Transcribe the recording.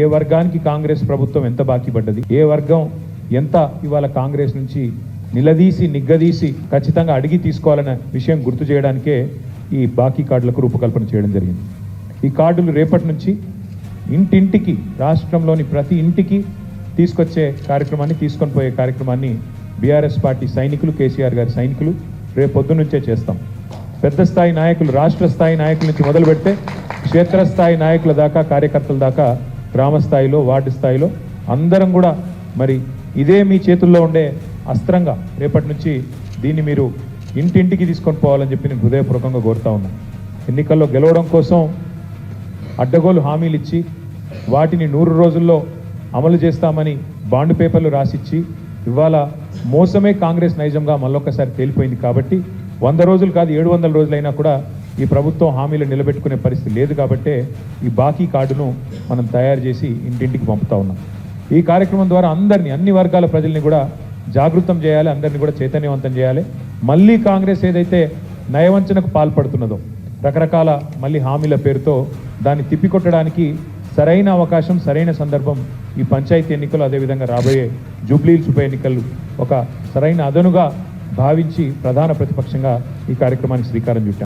ఏ వర్గానికి కాంగ్రెస్ ప్రభుత్వం ఎంత బాకీ పడ్డది? ఏ వర్గం ఎంత ఇవాళ కాంగ్రెస్ నుంచి నిలదీసి నిగ్గదీసి ఖచ్చితంగా అడిగి తీసుకోవాలనే విషయం గుర్తు చేయడానికే ఈ బాకీ కార్డులకు రూపకల్పన చేయడం జరిగింది. ఈ కార్డులు రేపటి నుంచి ఇంటింటికి రాష్ట్రంలోని ప్రతి ఇంటికి తీసుకొచ్చే కార్యక్రమాన్ని తీసుకొని పోయే కార్యక్రమాన్ని బీఆర్ఎస్ పార్టీ సైనికులు కేసీఆర్ గారి సైనికులు రేపు పొద్దునుంచే చేస్తాం. పెద్ద స్థాయి నాయకులు రాష్ట్ర స్థాయి నాయకుల నుంచి మొదలు పెడితే క్షేత్రస్థాయి నాయకుల దాకా కార్యకర్తల దాకా గ్రామ స్థాయిలో వార్డు స్థాయిలో అందరం కూడా మరి ఇదే మీ చేతుల్లో ఉండే అస్త్రంగా రేపటి నుంచి దీన్ని మీరు ఇంటింటికి తీసుకొని పోవాలని చెప్పి నేను హృదయపూర్వకంగా కోరుతా ఉన్నాను ఎన్నికల్లో గెలవడం కోసం అడ్డగోలు హామీలు ఇచ్చి వాటిని నూరు రోజుల్లో అమలు చేస్తామని బాండ్ పేపర్లు రాసిచ్చి ఇవాళ మోసమే కాంగ్రెస్ నైజంగా మళ్ళొక్కసారి తేలిపోయింది కాబట్టి వంద రోజులు కాదు ఏడు వందల రోజులైనా కూడా ఈ ప్రభుత్వం హామీలు నిలబెట్టుకునే పరిస్థితి లేదు కాబట్టే ఈ బాకీ కార్డును మనం తయారు చేసి ఇంటింటికి పంపుతా ఉన్నాం. ఈ కార్యక్రమం ద్వారా అందరినీ అన్ని వర్గాల ప్రజల్ని కూడా జాగృతం చేయాలి అందరినీ కూడా చైతన్యవంతం చేయాలి. మళ్ళీ కాంగ్రెస్ ఏదైతే నయవంచనకు పాల్పడుతున్నదో రకరకాల మళ్ళీ హామీల పేరుతో దాన్ని తిప్పికొట్టడానికి సరైన అవకాశం సరైన సందర్భం ఈ పంచాయతీ ఎన్నికలు అదేవిధంగా రాబోయే జూబ్లీహిల్స్ ఉప ఎన్నికలు ఒక సరైన అదనుగా భావించి ప్రధాన ప్రతిపక్షంగా ఈ కార్యక్రమానికి శ్రీకారం చుట్టాం.